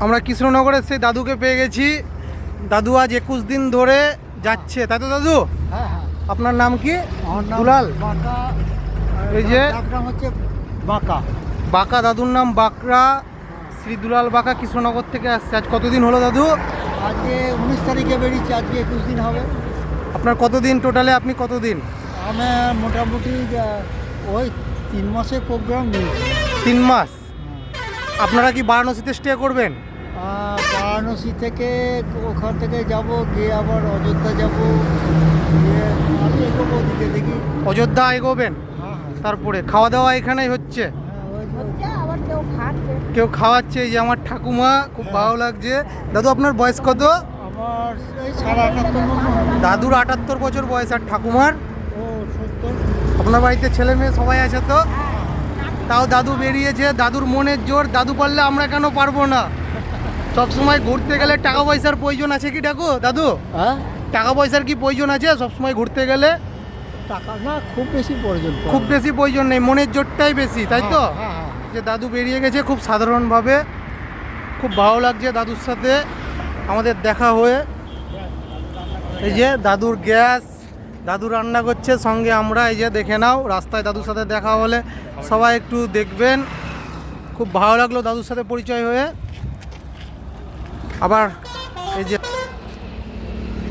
আমরা কৃষ্ণনগরের সেই দাদুকে পেয়ে গেছি। দাদু আজ একুশ দিন ধরে যাচ্ছে। তাই তো দাদু? হ্যাঁ হ্যাঁ। আপনার নাম কি? দুলাল? বাঁকা। এই যে- হচ্ছে বাঁকা। বাঁকা দাদুর নাম বাঁকড়া। শ্রী দুলাল বাঁকা কৃষ্ণনগর থেকে আসছে। আজ কতদিন হলো দাদু? আজকে উনিশ তারিখে বেরিয়েছি আজকে একুশ দিন হবে। আপনার কতদিন টোটালে? আপনি কতদিন? আমি মোটামুটি ওই তিন মাসের প্রোগ্রাম নিয়েছি। তিন মাস? আপনারা কি বারাণসীতে স্টে করবেন? বারাণসী থেকে ওখান থেকে যাব গিয়ে আবার অযোধ্যা যাব দেখি। অযোধ্যা এগোবেন? হ্যাঁ হ্যাঁ। তারপরে খাওয়া দাওয়া এখানেই হচ্ছে? হ্যাঁ, কেউ খাওয়াচ্ছে এই যে আমার ঠাকুমা খুব ভালো লাগছে। দাদু আপনার বয়স কত। দাদুর আটাত্তর বছর বয়স আর ঠাকুমার? ও আপনার বাড়িতে ছেলে মেয়ে সবাই আছে তো? তাও দাদু বেরিয়েছে দাদুর মনের জোর দাদু পারলে আমরা কেন পারব না? সব সময় ঘুরতে গেলে টাকা পয়সার প্রয়োজন আছে কি ডাকু দাদু? হ্যাঁ? টাকা পয়সার কি প্রয়োজন আছে সব সময় ঘুরতে গেলে? টাকা না খুব বেশি প্রয়োজন খুব বেশি প্রয়োজন নেই মনের জোরটাই বেশি তাই তো? হ্যাঁ, হ্যাঁ, যে দাদু বেরিয়ে গেছে খুব সাধারণভাবে খুব ভালো লাগছে দাদুর সাথে আমাদের দেখা হয়ে। এই যে দাদুর গ্যাস দাদু রান্না করছে সঙ্গে আমরা এই যে দেখে নাও রাস্তায় দাদুর সাথে দেখা হলে সবাই একটু দেখবেন। খুব ভালো লাগল দাদুর সাথে পরিচয় হয়ে। আবার এই যে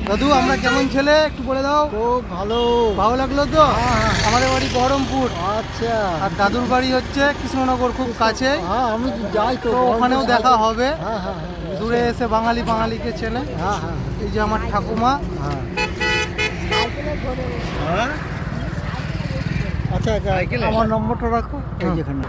দাদু আমরা কেমন ছেলে? একটু বলে দাও। খুব ভালো। ভালো লাগল তো? হ্যাঁ, হ্যাঁ। আমাদের বাড়ি বহরমপুর। আচ্ছা। আর দাদুর বাড়ি হচ্ছে কৃষ্ণনগর খুব কাছে। হ্যাঁ আমি যাই তো ওখানেও দেখা হবে। হ্যাঁ দূরে এসে বাঙালি বাঙালিকে চেনে হ্যাঁ হ্যাঁ। এই যে আমার ঠাকুমা। হ্যাঁ। আচ্ছা আচ্ছা সাইকেলে? আমার নম্বরটা রাখো এই। যেখানে